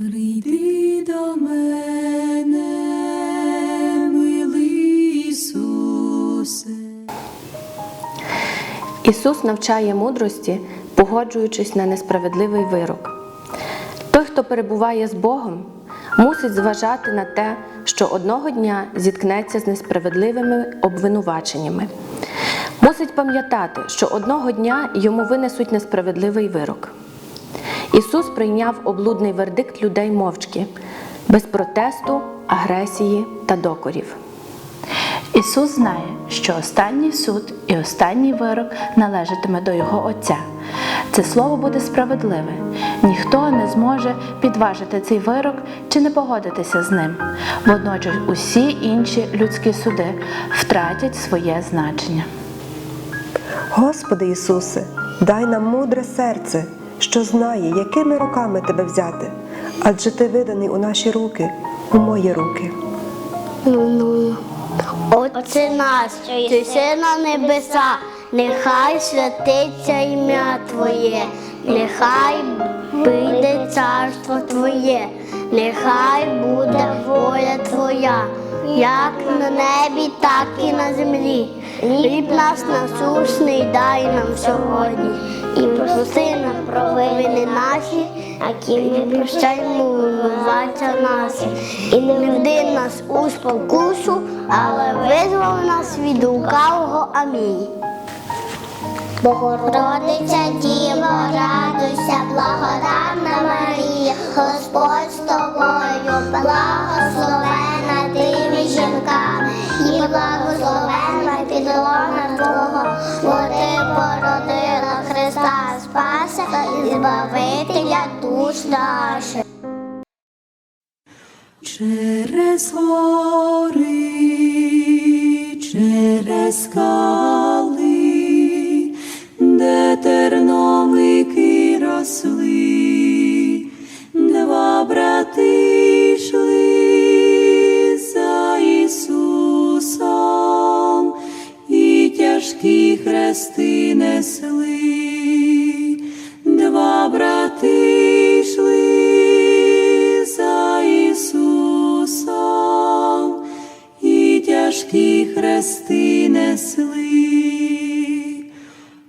Прийди до мене, милий Ісусе. Ісус навчає мудрості, погоджуючись на несправедливий вирок. Той, хто перебуває з Богом, мусить зважати на те, що одного дня зіткнеться з несправедливими обвинуваченнями. Мусить пам'ятати, що одного дня йому винесуть несправедливий вирок. Ісус прийняв облудний вердикт людей мовчки, без протесту, агресії та докорів. Ісус знає, що останній суд і останній вирок належатиме до Його Отця. Це слово буде справедливе. Ніхто не зможе підважити цей вирок чи не погодитися з ним. Водночас усі інші людські суди втратять своє значення. Господи Ісусе, дай нам мудре серце, що знає, якими руками Тебе взяти, адже Ти виданий у наші руки, у мої руки. Отче наш, що єси на небеса, нехай святиться ім'я Твоє, нехай прийде царство Твоє, нехай буде воля Твоя, як на небі, так і на землі. Хліб наш насущний дай нам сьогодні, і прости нам наші, які ми прощаємо винуватця наші. І не вди нас у спокусу, але визволи нас від лукавого. Амінь. Богородиця Діво, радуйся, благодатна Марія, Господь з тобою, благословена ти між жінками, і благословена підлона Твого, Спаса і Збавителя душ наших. Через гори, через скали, де терновики росли, два брати йшли за Ісусом, і тяжкі хрести несли, тяжкі хрести несли.